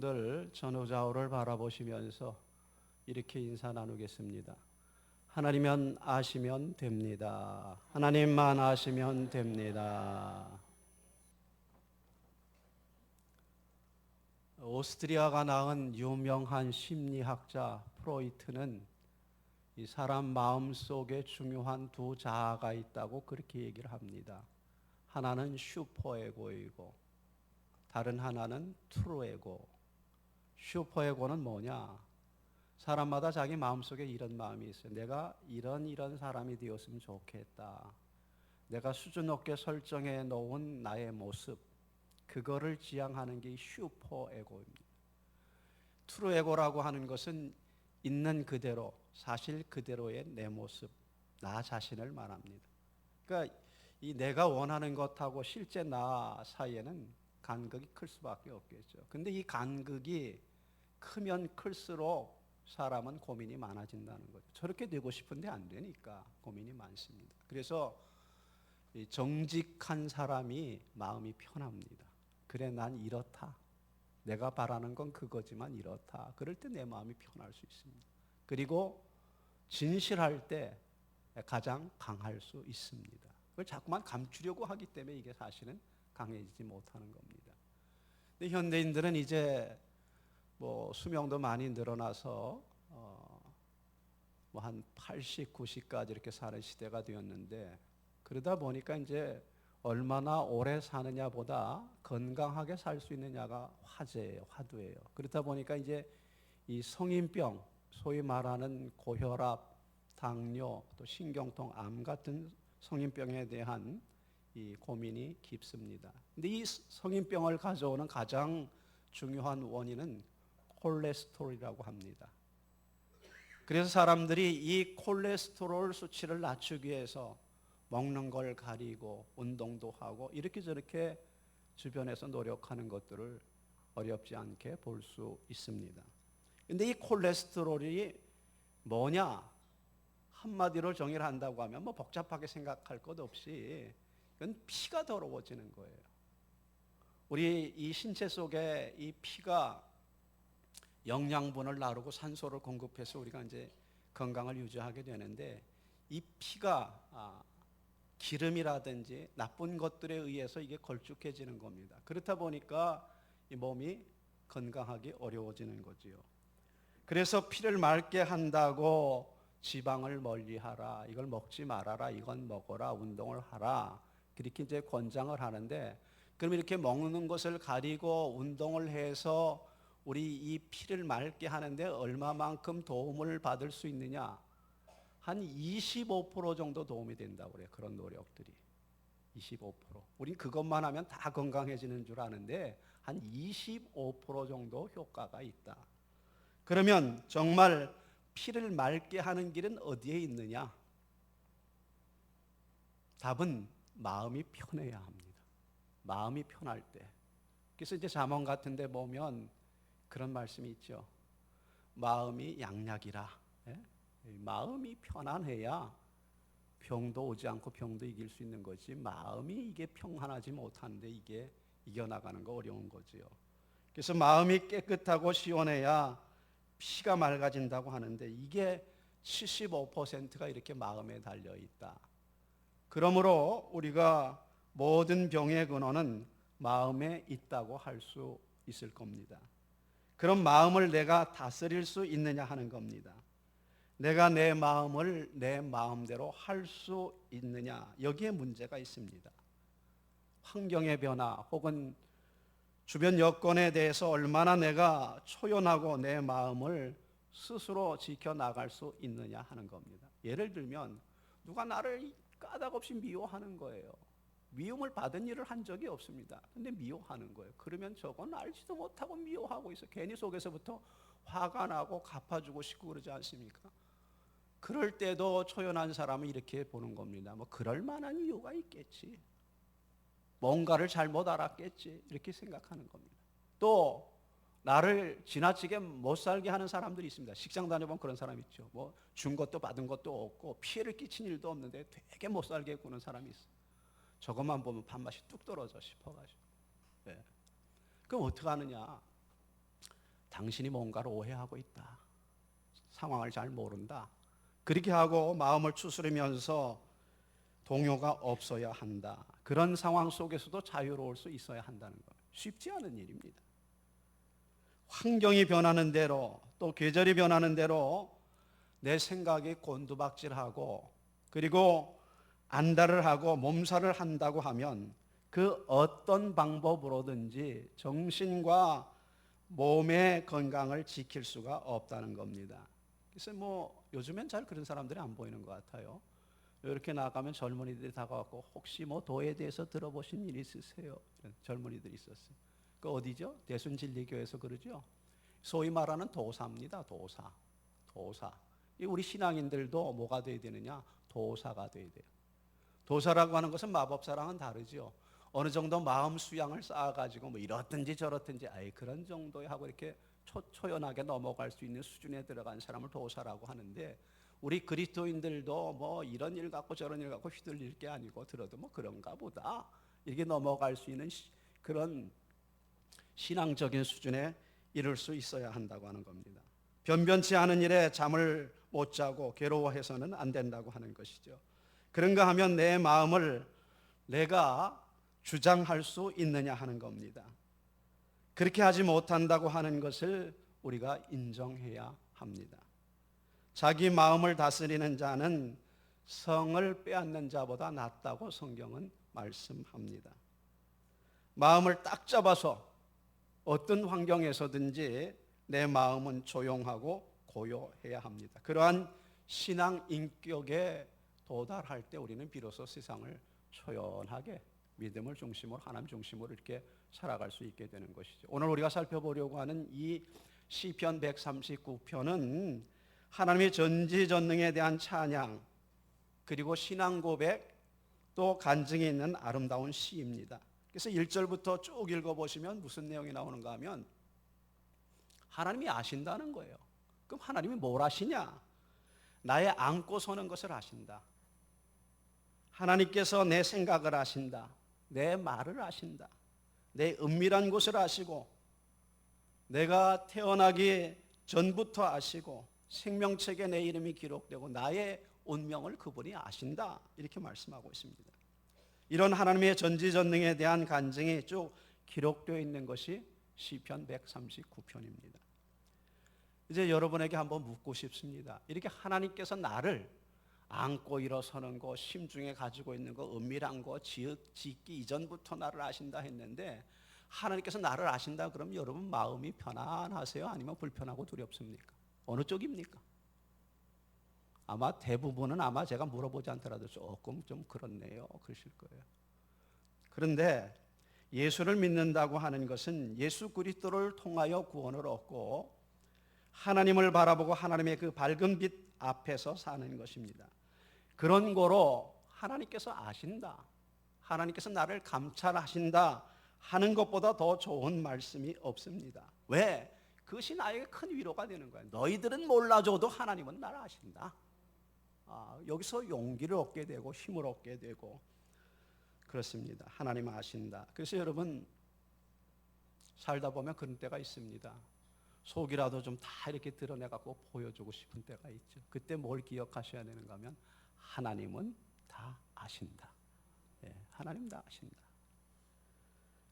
들 전후좌우를 바라보시면서 이렇게 인사 나누겠습니다. 하나님만 아시면 됩니다. 하나님만 아시면 됩니다. 오스트리아가 낳은 유명한 심리학자 프로이트는 이 사람 마음 속에 중요한 두 자아가 있다고 그렇게 얘기를 합니다. 하나는 슈퍼에고이고 다른 하나는 트루에고. 슈퍼에고는 뭐냐? 사람마다 자기 마음속에 이런 마음이 있어요. 내가 이런 이런 사람이 되었으면 좋겠다. 내가 수준 높게 설정해 놓은 나의 모습 그거를 지향하는 게 슈퍼에고입니다. 트루에고라고 하는 것은 있는 그대로 사실 그대로의 내 모습 나 자신을 말합니다. 그러니까 이 내가 원하는 것하고 실제 나 사이에는 간극이 클 수밖에 없겠죠. 근데 이 간극이 크면 클수록 사람은 고민이 많아진다는 거죠. 저렇게 되고 싶은데 안 되니까 고민이 많습니다. 그래서 이 정직한 사람이 마음이 편합니다. 그래 난 이렇다. 내가 바라는 건 그거지만 이렇다. 그럴 때 내 마음이 편할 수 있습니다. 그리고 진실할 때 가장 강할 수 있습니다. 그걸 자꾸만 감추려고 하기 때문에 이게 사실은 강해지지 못하는 겁니다. 근데 현대인들은 이제 뭐 수명도 많이 늘어나서 어 뭐 한 80, 90까지 이렇게 사는 시대가 되었는데 그러다 보니까 이제 얼마나 오래 사느냐보다 건강하게 살 수 있느냐가 화제예요, 화두예요. 그렇다 보니까 이제 이 성인병, 소위 말하는 고혈압, 당뇨, 또 신경통, 암 같은 성인병에 대한 이 고민이 깊습니다. 근데 이 성인병을 가져오는 가장 중요한 원인은 콜레스테롤이라고 합니다. 그래서 사람들이 이 콜레스테롤 수치를 낮추기 위해서 먹는 걸 가리고 운동도 하고 이렇게 저렇게 주변에서 노력하는 것들을 어렵지 않게 볼 수 있습니다. 근데 이 콜레스테롤이 뭐냐? 한마디로 정의를 한다고 하면 뭐 복잡하게 생각할 것 없이 이건 피가 더러워지는 거예요. 우리 이 신체 속에 이 피가 영양분을 나르고 산소를 공급해서 우리가 이제 건강을 유지하게 되는데 이 피가 아, 기름이라든지 나쁜 것들에 의해서 이게 걸쭉해지는 겁니다. 그렇다 보니까 이 몸이 건강하기 어려워지는 거지요. 그래서 피를 맑게 한다고 지방을 멀리하라, 이걸 먹지 말아라, 이건 먹어라, 운동을 하라 그렇게 이제 권장을 하는데 그럼 이렇게 먹는 것을 가리고 운동을 해서 우리 이 피를 맑게 하는데 얼마만큼 도움을 받을 수 있느냐? 한 25% 정도 도움이 된다고 그래요. 그런 노력들이. 25%. 우린 그것만 하면 다 건강해지는 줄 아는데 한 25% 정도 효과가 있다. 그러면 정말 피를 맑게 하는 길은 어디에 있느냐? 답은 마음이 편해야 합니다. 마음이 편할 때. 그래서 이제 잠언 같은 데 보면 그런 말씀이 있죠. 마음이 양약이라. 예? 마음이 편안해야 병도 오지 않고 병도 이길 수 있는 거지. 마음이 이게 평안하지 못하는데 이게 이겨나가는 거 어려운 거지요. 그래서 마음이 깨끗하고 시원해야 피가 맑아진다고 하는데 이게 75%가 이렇게 마음에 달려 있다. 그러므로 우리가 모든 병의 근원은 마음에 있다고 할 수 있을 겁니다. 그런 마음을 내가 다스릴 수 있느냐 하는 겁니다. 내가 내 마음을 내 마음대로 할 수 있느냐 여기에 문제가 있습니다. 환경의 변화 혹은 주변 여건에 대해서 얼마나 내가 초연하고 내 마음을 스스로 지켜 나갈 수 있느냐 하는 겁니다. 예를 들면 누가 나를 까닭없이 미워하는 거예요. 미움을 받은 일을 한 적이 없습니다. 근데 미워하는 거예요. 그러면 저건 알지도 못하고 미워하고 있어. 괜히 속에서부터 화가 나고 갚아주고 싶고 그러지 않습니까? 그럴 때도 초연한 사람은 이렇게 보는 겁니다. 뭐 그럴 만한 이유가 있겠지. 뭔가를 잘못 알았겠지. 이렇게 생각하는 겁니다. 또 나를 지나치게 못 살게 하는 사람들이 있습니다. 식장 다녀보면 그런 사람 있죠. 뭐 준 것도 받은 것도 없고 피해를 끼친 일도 없는데 되게 못 살게 구는 사람이 있어. 저것만 보면 밥맛이 뚝 떨어져 싶어가지고. 네. 그럼 어떻게 하느냐? 당신이 뭔가를 오해하고 있다. 상황을 잘 모른다. 그렇게 하고 마음을 추스르면서 동요가 없어야 한다. 그런 상황 속에서도 자유로울 수 있어야 한다는 것. 쉽지 않은 일입니다. 환경이 변하는 대로 또 계절이 변하는 대로 내 생각이 곤두박질하고 그리고 안달을 하고 몸살을 한다고 하면 그 어떤 방법으로든지 정신과 몸의 건강을 지킬 수가 없다는 겁니다. 그래서 뭐 요즘엔 잘 그런 사람들이 안 보이는 것 같아요. 이렇게 나가면 젊은이들이 다가왔고 혹시 뭐 도에 대해서 들어보신 일 있으세요? 젊은이들이 있었어요. 그 어디죠? 대순진리교에서 그러죠. 소위 말하는 도사입니다. 도사, 도사. 이 우리 신앙인들도 뭐가 돼야 되느냐? 도사가 돼야 돼요. 도사라고 하는 것은 마법사랑은 다르죠. 어느 정도 마음 수양을 쌓아가지고 뭐 이렇든지 저렇든지 아예 그런 정도에 하고 이렇게 초, 초연하게 넘어갈 수 있는 수준에 들어간 사람을 도사라고 하는데 우리 그리스도인들도 뭐 이런 일 갖고 저런 일 갖고 휘둘릴 게 아니고 들어도 뭐 그런가 보다 이렇게 넘어갈 수 있는 시, 그런 신앙적인 수준에 이를 수 있어야 한다고 하는 겁니다. 변변치 않은 일에 잠을 못 자고 괴로워해서는 안 된다고 하는 것이죠. 그런가 하면 내 마음을 내가 주장할 수 있느냐 하는 겁니다. 그렇게 하지 못한다고 하는 것을 우리가 인정해야 합니다. 자기 마음을 다스리는 자는 성을 빼앗는 자보다 낫다고 성경은 말씀합니다. 마음을 딱 잡아서 어떤 환경에서든지 내 마음은 조용하고 고요해야 합니다. 그러한 신앙 인격에 도달할 때 우리는 비로소 세상을 초연하게 믿음을 중심으로 하나님 중심으로 이렇게 살아갈 수 있게 되는 것이죠. 오늘 우리가 살펴보려고 하는 이 시편 139편은 하나님의 전지전능에 대한 찬양 그리고 신앙 고백 또 간증이 있는 아름다운 시입니다. 그래서 1절부터 쭉 읽어 보시면 무슨 내용이 나오는가 하면 하나님이 아신다는 거예요. 그럼 하나님이 뭘 아시냐? 나의 안고 서는 것을 아신다. 하나님께서 내 생각을 아신다. 내 말을 아신다. 내 은밀한 곳을 아시고 내가 태어나기 전부터 아시고 생명책에 내 이름이 기록되고 나의 운명을 그분이 아신다. 이렇게 말씀하고 있습니다. 이런 하나님의 전지전능에 대한 간증이 쭉 기록되어 있는 것이 시편 139편입니다. 이제 여러분에게 한번 묻고 싶습니다. 이렇게 하나님께서 나를 안고 일어서는 거, 심중에 가지고 있는 거, 은밀한 거, 지읒, 짓기 이전부터 나를 아신다 했는데 하나님께서 나를 아신다 그러면 여러분 마음이 편안하세요? 아니면 불편하고 두렵습니까? 어느 쪽입니까? 아마 대부분은 아마 제가 물어보지 않더라도 조금 좀 그렇네요. 그러실 거예요. 그런데 예수를 믿는다고 하는 것은 예수 그리스도를 통하여 구원을 얻고 하나님을 바라보고 하나님의 그 밝은 빛 앞에서 사는 것입니다. 그런 거로 하나님께서 아신다. 하나님께서 나를 감찰하신다 하는 것보다 더 좋은 말씀이 없습니다. 왜? 그것이 나에게 큰 위로가 되는 거예요. 너희들은 몰라줘도 하나님은 나를 아신다. 아, 여기서 용기를 얻게 되고 힘을 얻게 되고 그렇습니다. 하나님 아신다. 그래서 여러분 살다 보면 그런 때가 있습니다. 속이라도 좀 다 이렇게 드러내 갖고 보여주고 싶은 때가 있죠. 그때 뭘 기억하셔야 되는가 하면 하나님은 다 아신다. 예, 하나님 다 아신다.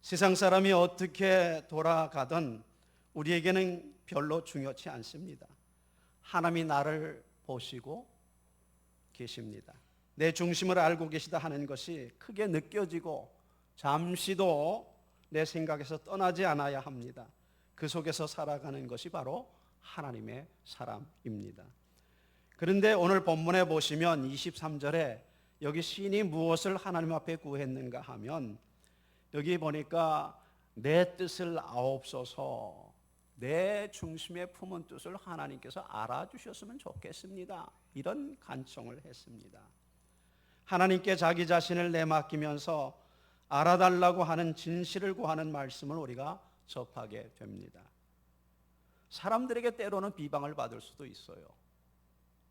세상 사람이 어떻게 돌아가든 우리에게는 별로 중요치 않습니다. 하나님이 나를 보시고 계십니다. 내 중심을 알고 계시다 하는 것이 크게 느껴지고 잠시도 내 생각에서 떠나지 않아야 합니다. 그 속에서 살아가는 것이 바로 하나님의 사람입니다. 그런데 오늘 본문에 보시면 23절에 여기 신이 무엇을 하나님 앞에 구했는가 하면 여기 보니까 내 뜻을 아옵소서 내 중심에 품은 뜻을 하나님께서 알아주셨으면 좋겠습니다. 이런 간청을 했습니다. 하나님께 자기 자신을 내맡기면서 알아달라고 하는 진실을 구하는 말씀을 우리가 접하게 됩니다. 사람들에게 때로는 비방을 받을 수도 있어요.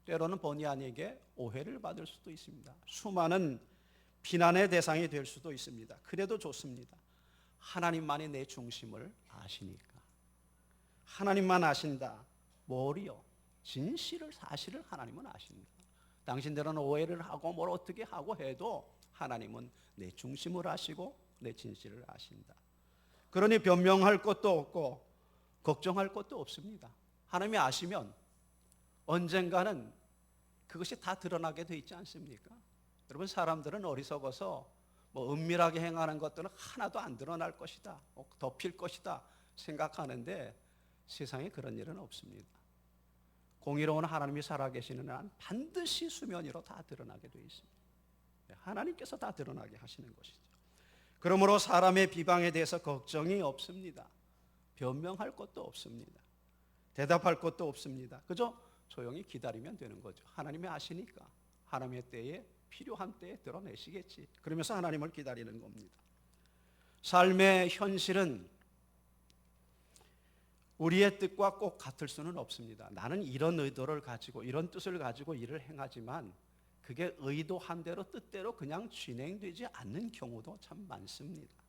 때로는 본의 아니게 오해를 받을 수도 있습니다. 수많은 비난의 대상이 될 수도 있습니다. 그래도 좋습니다. 하나님만이 내 중심을 아시니까. 하나님만 아신다. 뭘이요? 진실을 사실을 하나님은 아신다. 당신들은 오해를 하고 뭘 어떻게 하고 해도 하나님은 내 중심을 아시고 내 진실을 아신다. 그러니 변명할 것도 없고 걱정할 것도 없습니다. 하나님이 아시면 언젠가는 그것이 다 드러나게 돼 있지 않습니까? 여러분 사람들은 어리석어서 뭐 은밀하게 행하는 것들은 하나도 안 드러날 것이다, 뭐 덮일 것이다 생각하는데 세상에 그런 일은 없습니다. 공의로운 하나님이 살아계시는 한 반드시 수면 위로 다 드러나게 돼 있습니다. 하나님께서 다 드러나게 하시는 것이죠. 그러므로 사람의 비방에 대해서 걱정이 없습니다. 변명할 것도 없습니다. 대답할 것도 없습니다. 그저 조용히 기다리면 되는 거죠. 하나님이 아시니까 하나님의 때에 필요한 때에 드러내시겠지. 그러면서 하나님을 기다리는 겁니다. 삶의 현실은 우리의 뜻과 꼭 같을 수는 없습니다. 나는 이런 의도를 가지고 이런 뜻을 가지고 일을 행하지만 그게 의도한 대로 뜻대로 그냥 진행되지 않는 경우도 참 많습니다.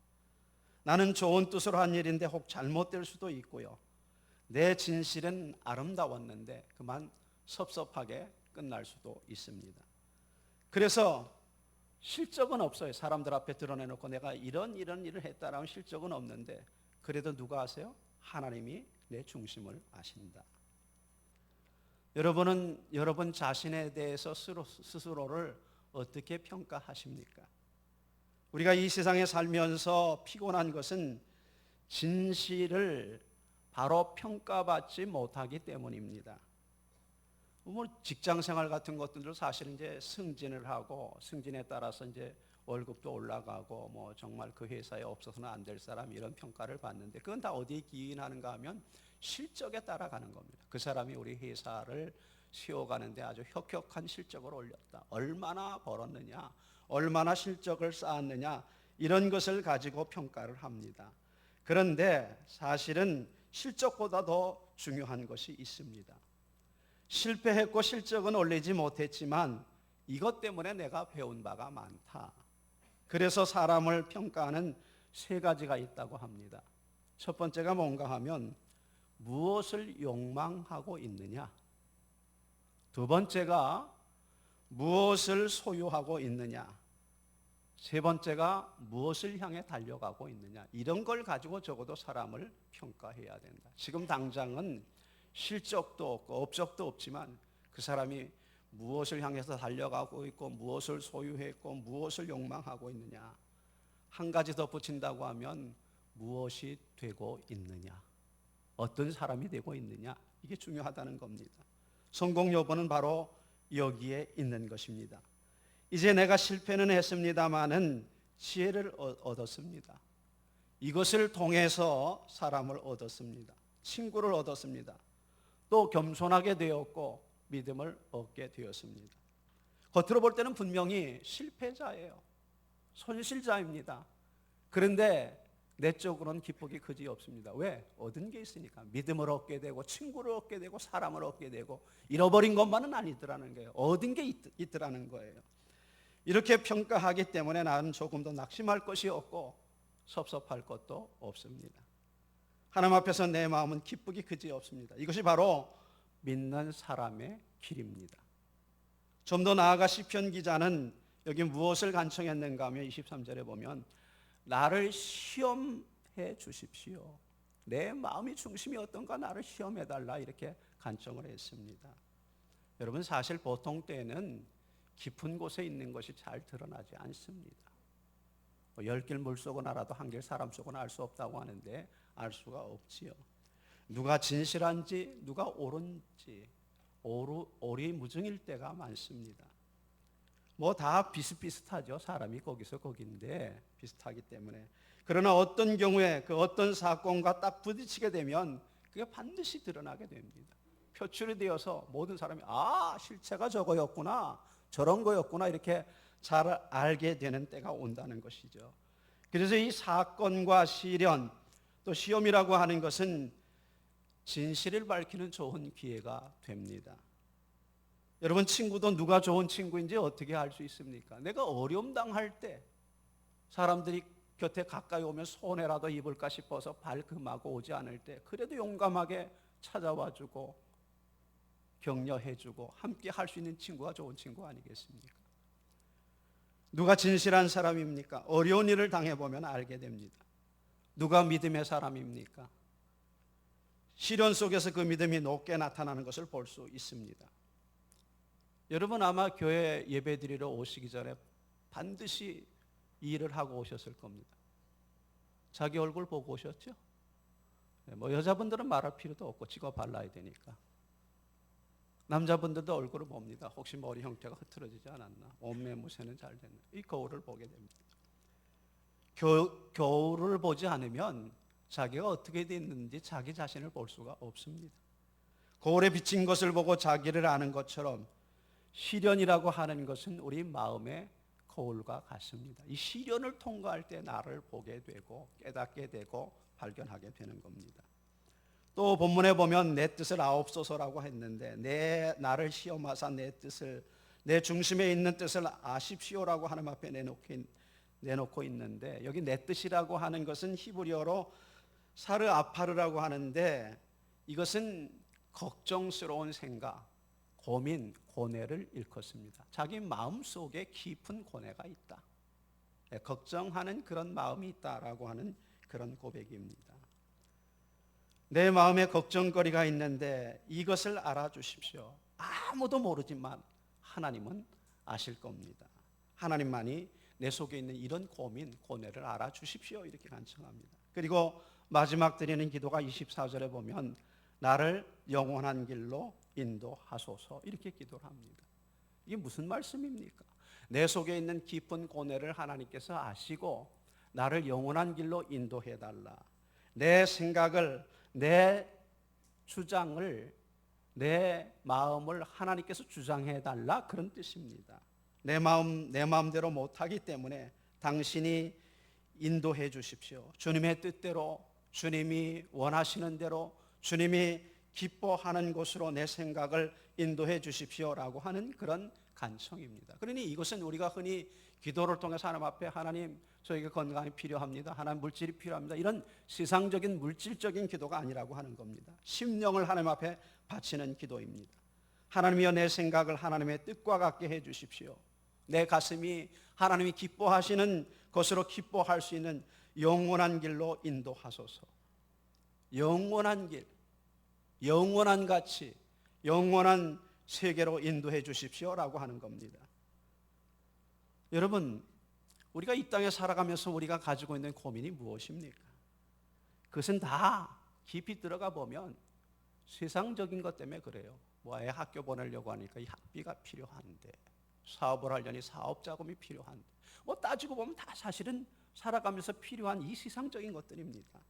나는 좋은 뜻으로 한 일인데 혹 잘못될 수도 있고요. 내 진실은 아름다웠는데 그만 섭섭하게 끝날 수도 있습니다. 그래서 실적은 없어요. 사람들 앞에 드러내놓고 내가 이런 이런 일을 했다라는 실적은 없는데 그래도 누가 아세요? 하나님이 내 중심을 아신다. 여러분은 여러분 자신에 대해서 스스로를 어떻게 평가하십니까? 우리가 이 세상에 살면서 피곤한 것은 진실을 바로 평가받지 못하기 때문입니다. 뭐 직장 생활 같은 것들도 사실 이제 승진을 하고 승진에 따라서 이제 월급도 올라가고 뭐 정말 그 회사에 없어서는 안 될 사람 이런 평가를 받는데 그건 다 어디에 기인하는가 하면 실적에 따라가는 겁니다. 그 사람이 우리 회사를 세워가는데 아주 혁혁한 실적을 올렸다. 얼마나 벌었느냐, 얼마나 실적을 쌓았느냐 이런 것을 가지고 평가를 합니다. 그런데 사실은 실적보다 더 중요한 것이 있습니다. 실패했고 실적은 올리지 못했지만 이것 때문에 내가 배운 바가 많다. 그래서 사람을 평가하는 세 가지가 있다고 합니다. 첫 번째가 뭔가 하면 무엇을 욕망하고 있느냐? 두 번째가 무엇을 소유하고 있느냐? 세 번째가 무엇을 향해 달려가고 있느냐? 이런 걸 가지고 적어도 사람을 평가해야 된다. 지금 당장은 실적도 없고 업적도 없지만 그 사람이 무엇을 향해서 달려가고 있고 무엇을 소유했고 무엇을 욕망하고 있느냐? 한 가지 덧붙인다고 하면 무엇이 되고 있느냐? 어떤 사람이 되고 있느냐? 이게 중요하다는 겁니다. 성공 여부는 바로 여기에 있는 것입니다. 이제 내가 실패는 했습니다마는 지혜를 얻었습니다. 이것을 통해서 사람을 얻었습니다. 친구를 얻었습니다. 또 겸손하게 되었고 믿음을 얻게 되었습니다. 겉으로 볼 때는 분명히 실패자예요. 손실자입니다. 그런데 내적으로는 기폭이 그지 없습니다. 왜? 얻은 게 있으니까. 믿음을 얻게 되고, 친구를 얻게 되고, 사람을 얻게 되고, 잃어버린 것만은 아니더라는 거예요. 얻은 게 있, 더라는 거예요. 이렇게 평가하기 때문에 나는 조금 더 낙심할 것이 없고, 섭섭할 것도 없습니다. 하나님 앞에서 내 마음은 기쁘기 그지 없습니다. 이것이 바로 믿는 사람의 길입니다. 좀 더 나아가 시편 기자는 여기 무엇을 간청했는가 하면 23절에 보면 나를 시험해 주십시오. 내 마음의 중심이 어떤가 나를 시험해 달라 이렇게 간청을 했습니다. 여러분 사실 보통 때는 깊은 곳에 있는 것이 잘 드러나지 않습니다. 뭐 열길 물 속은 알아도 한 길 사람 속은 알 수 없다고 하는데 알 수가 없지요. 누가 진실한지 누가 옳은지 오루, 오리무중일 때가 많습니다. 뭐 다 비슷비슷하죠. 사람이 거기서 거긴데 비슷하기 때문에. 그러나 어떤 경우에 그 어떤 사건과 딱 부딪히게 되면 그게 반드시 드러나게 됩니다. 표출이 되어서 모든 사람이 아 실체가 저거였구나 저런 거였구나 이렇게 잘 알게 되는 때가 온다는 것이죠. 그래서 이 사건과 시련 또 시험이라고 하는 것은 진실을 밝히는 좋은 기회가 됩니다. 여러분 친구도 누가 좋은 친구인지 어떻게 알 수 있습니까? 내가 어려움 당할 때 사람들이 곁에 가까이 오면 손해라도 입을까 싶어서 발금하고 오지 않을 때 그래도 용감하게 찾아와 주고 격려해 주고 함께 할 수 있는 친구가 좋은 친구 아니겠습니까? 누가 진실한 사람입니까? 어려운 일을 당해 보면 알게 됩니다. 누가 믿음의 사람입니까? 시련 속에서 그 믿음이 높게 나타나는 것을 볼 수 있습니다. 여러분 아마 교회 예배 드리러 오시기 전에 반드시 이 일을 하고 오셨을 겁니다. 자기 얼굴 보고 오셨죠? 네, 뭐 여자분들은 말할 필요도 없고 찍어 발라야 되니까. 남자분들도 얼굴을 봅니다. 혹시 머리 형태가 흐트러지지 않았나? 옷매무새는 잘 됐나? 이 거울을 보게 됩니다. 겨, 겨울을 보지 않으면 자기가 어떻게 됐는지 자기 자신을 볼 수가 없습니다. 거울에 비친 것을 보고 자기를 아는 것처럼 시련이라고 하는 것은 우리 마음의 거울과 같습니다. 이 시련을 통과할 때 나를 보게 되고 깨닫게 되고 발견하게 되는 겁니다. 또 본문에 보면 내 뜻을 아옵소서라고 했는데 내 나를 시험하사 내 뜻을 내 중심에 있는 뜻을 아십시오라고 하나님 앞에 내놓고, 내놓고 있는데 여기 내 뜻이라고 하는 것은 히브리어로 사르 아파르라고 하는데 이것은 걱정스러운 생각, 고민, 고뇌를 일컫습니다. 자기 마음 속에 깊은 고뇌가 있다. 네, 걱정하는 그런 마음이 있다라고 하는 그런 고백입니다. 내 마음에 걱정거리가 있는데 이것을 알아주십시오. 아무도 모르지만 하나님은 아실 겁니다. 하나님만이 내 속에 있는 이런 고민, 고뇌를 알아주십시오. 이렇게 간청합니다. 그리고 마지막 드리는 기도가 24절에 보면 나를 영원한 길로 인도하소서 이렇게 기도를 합니다. 이게 무슨 말씀입니까? 내 속에 있는 깊은 고뇌를 하나님께서 아시고 나를 영원한 길로 인도해 달라. 내 생각을 내 주장을 내 마음을 하나님께서 주장해 달라 그런 뜻입니다. 내 마음 내 마음대로 못 하기 때문에 당신이 인도해 주십시오. 주님의 뜻대로 주님이 원하시는 대로 주님이 기뻐하는 곳으로 내 생각을 인도해 주십시오라고 하는 그런 간청입니다. 그러니 이것은 우리가 흔히 기도를 통해서 하나님 앞에 하나님 저에게 건강이 필요합니다. 하나님 물질이 필요합니다. 이런 세상적인 물질적인 기도가 아니라고 하는 겁니다. 심령을 하나님 앞에 바치는 기도입니다. 하나님이여 내 생각을 하나님의 뜻과 같게 해 주십시오. 내 가슴이 하나님이 기뻐하시는 것으로 기뻐할 수 있는 영원한 길로 인도하소서. 영원한 길, 영원한 가치, 영원한 세계로 인도해 주십시오라고 하는 겁니다. 여러분, 우리가 이 땅에 살아가면서 우리가 가지고 있는 고민이 무엇입니까? 그것은 다 깊이 들어가 보면 세상적인 것 때문에 그래요. 뭐 애 학교 보내려고 하니까 이 학비가 필요한데 사업을 하려니 사업 자금이 필요한데 뭐 따지고 보면 다 사실은 살아가면서 필요한 이 세상적인 것들입니다.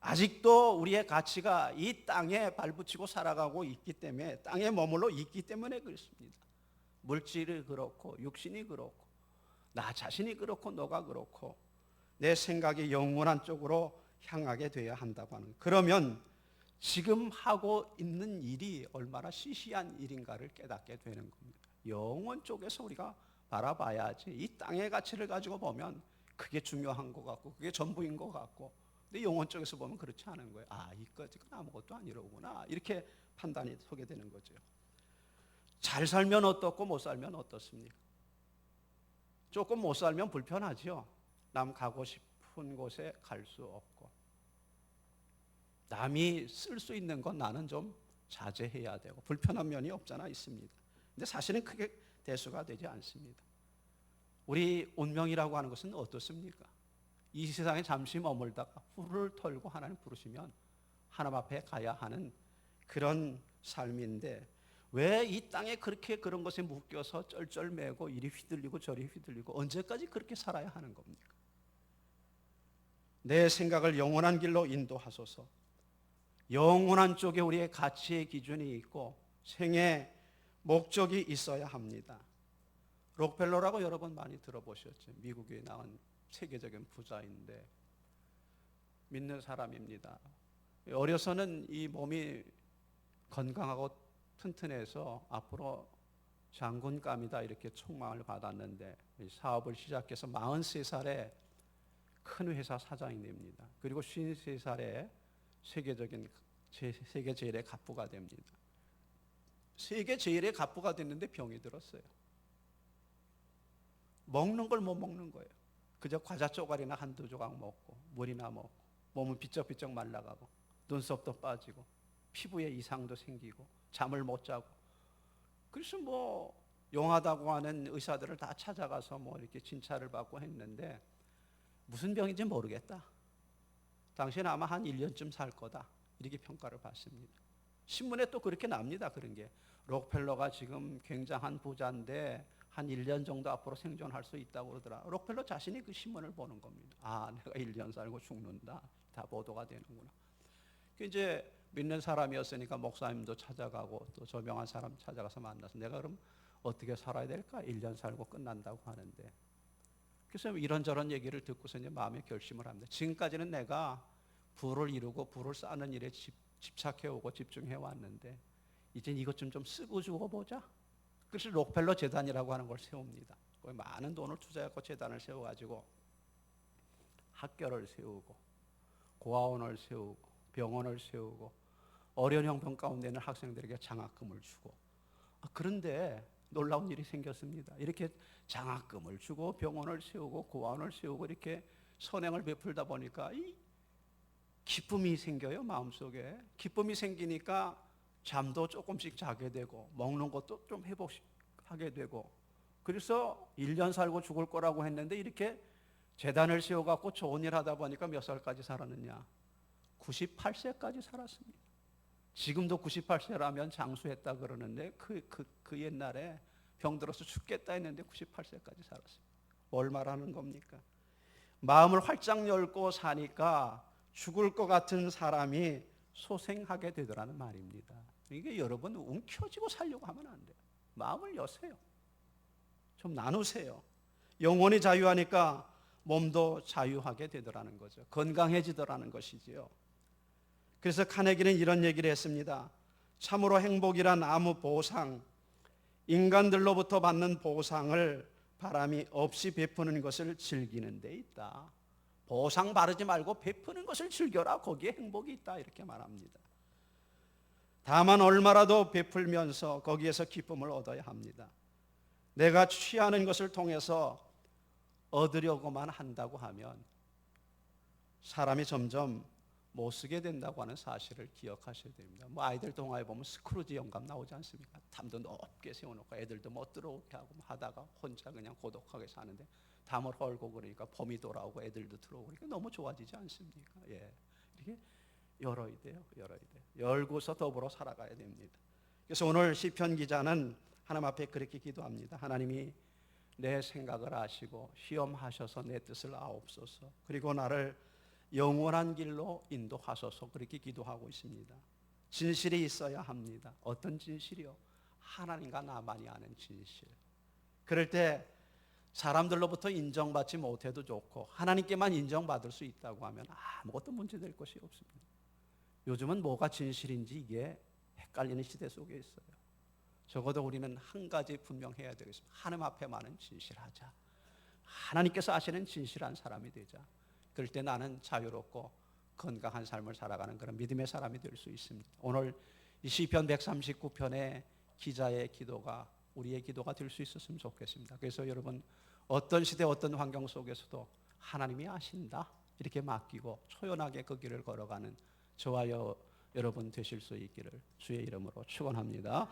아직도 우리의 가치가 이 땅에 발붙이고 살아가고 있기 때문에 땅에 머물러 있기 때문에 그렇습니다. 물질이 그렇고 육신이 그렇고 나 자신이 그렇고 너가 그렇고 내 생각이 영원한 쪽으로 향하게 되어야 한다고 하는 그러면 지금 하고 있는 일이 얼마나 시시한 일인가를 깨닫게 되는 겁니다. 영원 쪽에서 우리가 바라봐야지 이 땅의 가치를 가지고 보면 그게 중요한 것 같고 그게 전부인 것 같고 근데 영원 쪽에서 보면 그렇지 않은 거예요. 아, 이건 아무것도 아니로구나. 이렇게 판단이 서게 되는 거죠. 잘 살면 어떻고 못 살면 어떻습니까? 조금 못 살면 불편하죠. 남 가고 싶은 곳에 갈 수 없고 남이 쓸 수 있는 건 나는 좀 자제해야 되고 불편한 면이 없잖아 있습니다. 근데 사실은 크게 대수가 되지 않습니다. 우리 운명이라고 하는 것은 어떻습니까? 이 세상에 잠시 머물다가 후를 털고 하나님 부르시면 하나님 앞에 가야 하는 그런 삶인데 왜 이 땅에 그렇게 그런 것에 묶여서 쩔쩔매고 이리 휘둘리고 저리 휘둘리고 언제까지 그렇게 살아야 하는 겁니까? 내 생각을 영원한 길로 인도하소서. 영원한 쪽에 우리의 가치의 기준이 있고 생의 목적이 있어야 합니다. 록펠러라고 여러분 많이 들어보셨죠? 미국에 나온 세계적인 부자인데 믿는 사람입니다. 어려서는 이 몸이 건강하고 튼튼해서 앞으로 장군감이다 이렇게 총망을 받았는데 사업을 시작해서 43살에 큰 회사 사장이 됩니다. 그리고 53살에 세계적인 제- 세계 제일의 갑부가 됩니다. 세계 제일의 갑부가 됐는데 병이 들었어요. 먹는 걸 못 먹는 거예요. 그저 과자 쪼가리나 한두 조각 먹고 물이나 먹고 몸은 비쩍비쩍 말라가고 눈썹도 빠지고 피부에 이상도 생기고 잠을 못 자고 그래서 뭐 용하다고 하는 의사들을 다 찾아가서 뭐 이렇게 진찰을 받고 했는데 무슨 병인지 모르겠다. 당신은 아마 한 1년쯤 살 거다. 이렇게 평가를 받습니다. 신문에 또 그렇게 납니다. 그런 게. 록펠러가 지금 굉장한 부자인데 한 1년 정도 앞으로 생존할 수 있다고 그러더라. 록펠러 자신이 그 신문을 보는 겁니다. 아, 내가 1년 살고 죽는다. 다 보도가 되는구나. 그 이제 믿는 사람이었으니까 목사님도 찾아가고 또 저명한 사람 찾아가서 만나서 내가 그럼 어떻게 살아야 될까? 1년 살고 끝난다고 하는데. 그래서 이런저런 얘기를 듣고서 이제 마음의 결심을 합니다. 지금까지는 내가 부를 이루고 부를 쌓는 일에 집, 집착해 오고 집중해 왔는데 이제 이것 좀 좀 쓰고 주고 보자. 그래서 록펠러 재단이라고 하는 걸 세웁니다. 거기 많은 돈을 투자해서 재단을 세워가지고 학교를 세우고 고아원을 세우고 병원을 세우고 어려운 형편 가운데 있는 학생들에게 장학금을 주고 아, 그런데 놀라운 일이 생겼습니다. 이렇게 장학금을 주고 병원을 세우고 고아원을 세우고 이렇게 선행을 베풀다 보니까 이 기쁨이 생겨요 마음속에. 기쁨이 생기니까 잠도 조금씩 자게 되고 먹는 것도 좀 회복하게 되고. 그래서 1년 살고 죽을 거라고 했는데 이렇게 재단을 세워갖고 좋은 일 하다 보니까 몇 살까지 살았느냐? 98세까지 살았습니다. 지금도 98세라면 장수했다 그러는데 그, 그, 그 옛날에 병들어서 죽겠다 했는데 98세까지 살았습니다. 뭘 말하는 겁니까? 마음을 활짝 열고 사니까 죽을 것 같은 사람이 소생하게 되더라는 말입니다. 이게 여러분 움켜쥐고 살려고 하면 안 돼요. 마음을 여세요. 좀 나누세요. 영혼이 자유하니까 몸도 자유하게 되더라는 거죠. 건강해지더라는 것이지요. 그래서 카네기는 이런 얘기를 했습니다. 참으로 행복이란 아무 보상, 인간들로부터 받는 보상을 바람이 없이 베푸는 것을 즐기는 데 있다. 보상 바르지 말고 베푸는 것을 즐겨라. 거기에 행복이 있다. 이렇게 말합니다. 다만 얼마라도 베풀면서 거기에서 기쁨을 얻어야 합니다. 내가 취하는 것을 통해서 얻으려고만 한다고 하면 사람이 점점 못 쓰게 된다고 하는 사실을 기억하셔야 됩니다. 뭐 아이들 동화에 보면 스크루지 영감 나오지 않습니까? 담도 높게 세워놓고 애들도 못 들어오게 하고 하다가 혼자 그냥 고독하게 사는데 담을 헐고 그러니까 봄이 돌아오고 애들도 들어오고 그러니까 너무 좋아지지 않습니까? 예, 이렇게 열어야 돼요, 열어야 돼요. 열고서 더불어 살아가야 됩니다. 그래서 오늘 시편 기자는 하나님 앞에 그렇게 기도합니다. 하나님이 내 생각을 아시고 시험하셔서 내 뜻을 아옵소서. 그리고 나를 영원한 길로 인도하소서 그렇게 기도하고 있습니다. 진실이 있어야 합니다. 어떤 진실이요? 하나님과 나만이 아는 진실. 그럴 때 사람들로부터 인정받지 못해도 좋고 하나님께만 인정받을 수 있다고 하면 아무것도 문제될 것이 없습니다. 요즘은 뭐가 진실인지 이게 헷갈리는 시대 속에 있어요. 적어도 우리는 한 가지 분명해야 되겠습니다. 하나님 앞에만은 진실하자. 하나님께서 아시는 진실한 사람이 되자. 그럴 때 나는 자유롭고 건강한 삶을 살아가는 그런 믿음의 사람이 될 수 있습니다. 오늘 이 시편 139편의 기자의 기도가 우리의 기도가 될 수 있었으면 좋겠습니다. 그래서 여러분 어떤 시대 어떤 환경 속에서도 하나님이 아신다 이렇게 맡기고 초연하게 그 길을 걸어가는 저와 여, 여러분 되실 수 있기를 주의 이름으로 축원합니다.